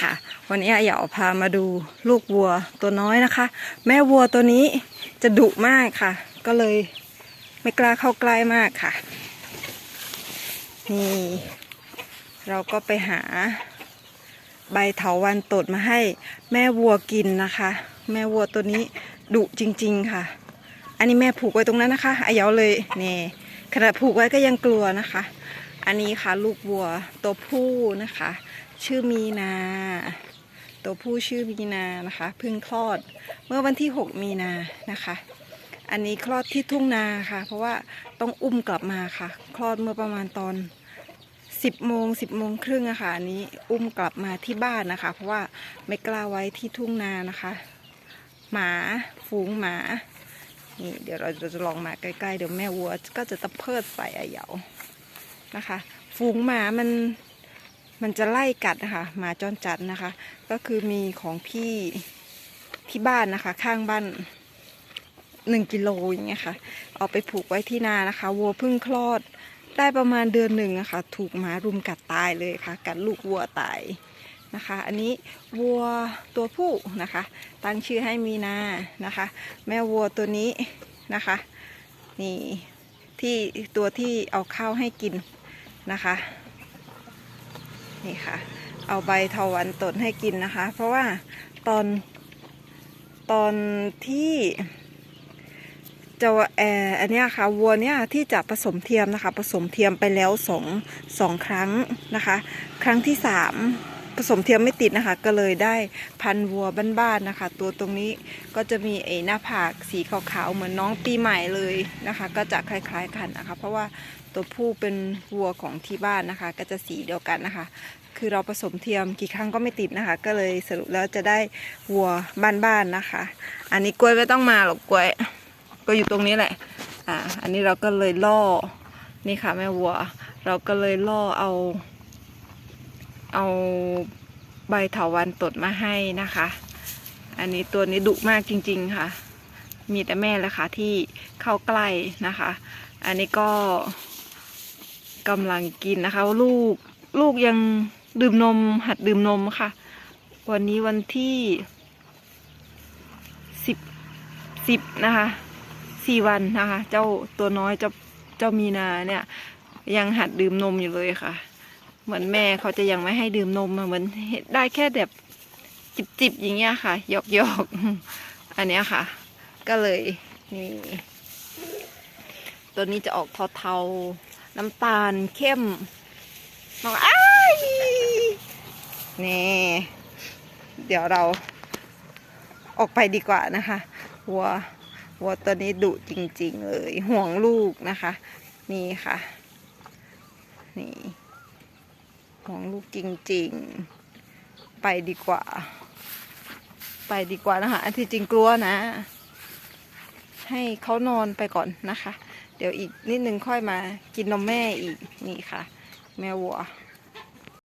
ค่ะ วันนี้อยากพามาดูลูกวัวตัวน้อยนะคะ แม่วัวตัวนี้จะดุมากค่ะ ก็เลยไม่กล้าเข้าใกล้มากค่ะ นี่ เราก็ไปหาใบเถาวันตดมาให้แม่วัวกินนะคะ แม่วัวตัวนี้ดุจริง ๆค่ะ อันนี้แม่ผูกไว้ตรงนั้นนะคะอายาเลยนี่ขณะผูกไว้ก็ยังกลัวนะคะ อันนี้ค่ะลูกวัวตัวผู้นะคะ ชื่อมีนา ตัวผู้ชื่อมีนานะคะเพิ่งคลอดเมื่อวันที่ 6 มีนานะคะ อันนี้คลอดที่ทุ่งนาค่ะ เพราะว่าต้องอุ้มกลับมาค่ะ คลอดเมื่อประมาณตอน10โมง10โมงครึ่งอะค่ะอันนี้อุ้มกลับมาที่บ้านนะคะ เพราะว่าไม่กล้าไว้ที่ทุ่งนานะคะ หมาฝูงหมานี่เดี๋ยวเราจะลองมาใกล้ๆเดี๋ยวแม่วัวก็จะตะเพิดใส่อเหยา นะคะ ฝูงหมามันมันจะไล่กัดนะคะหมาจรจัดนะคะ ก็คือมีของพี่ที่บ้านนะคะ ข้างบ้านหนึ่งกิโลอย่างเงี้ยค่ะ เอาไปผูกไว้ที่นานะคะวัวเพิ่งคลอดได้ประมาณเดือนหนึ่งอะค่ะ ถูกหมารุมกัดตายเลยค่ะ กัดลูกวัวตายนะคะ อันนี้วัวตัวผู้นะคะ ตั้งชื่อให้มีนานะคะ แม่วัวตัวนี้นะคะ นี่ที่ตัวที่เอาข้าวให้กิน นะคะ นี่ค่ะ เอาใบเถาวันตดให้กินนะคะ เพราะว่าตอนตอนที่จะแอออันนี้ค่ะวัวเนี้ยที่จะผสมเทียมนะคะ ผสมเทียมไปแล้วสองสองครั้งนะคะ ครั้งที่สาม ผสมเทียมไม่ติดนะคะ ก็เลยได้พันวัวบ้านๆนะคะ ตัวตรงนี้ก็จะมีไอ้หน้าผากสีขาวๆเหมือนน้องปีใหม่เลยนะคะ ก็จะคล้ายๆกันนะคะ เพราะว่าตัวผู้เป็นวัวของที่บ้านนะคะ ก็จะสีเดียวกันนะคะ คือเราผสมเทียมกี่ครั้งก็ไม่ติดนะคะ ก็เลยสรุปแล้วจะได้วัวบ้านๆนะคะ อันนี้กล้วยไม่ต้องมาหรอกกล้วย ก็อยู่ตรงนี้แหละอ่าอันนี้เราก็เลยล่อนี่ค่ะแม่วัว เราก็เลยล่อเอา เอาใบเถาวันตดมาให้นะคะ อันนี้ตัวนี้ดุมากจริง ๆค่ะ มีแต่แม่แหละค่ะที่เข้าใกล้นะคะ อันนี้ก็กำลังกินนะคะ ลูกลูกยังดื่มนมหัดดื่มนมค่ะ วันนี้วันที่สิบสิบนะคะสี่วันนะคะ เจ้าตัวน้อยเจ้าเจ้ามีนาเนี่ย ยังหัดดื่มนมอยู่เลยค่ะ เหมือนแม่เขาจะยังไม่ให้ดื่มนมอะเหมือนได้แค่แบบจิบๆอย่างเงี้ยค่ะหยอกหยอกๆอันเนี้ยค่ะ ก็เลยนี่ตัวนี้จะออกเทาๆน้ำตาลเข้มบอกอ้ายนี่เดี๋ยวเราออกไปดีกว่านะคะวัววัวตัวนี้ดุจริง ๆ เลยห่วงลูกนะคะ นี่ค่ะ นี่ ของลูกจริงๆ ไปดีกว่า ไปดีกว่านะคะที่จริงกลัวนะ ให้เขานอนไปก่อนนะคะ เดี๋ยวอีกนิดนึงค่อยมากินนมแม่อีกนี่ค่ะ แม่วัว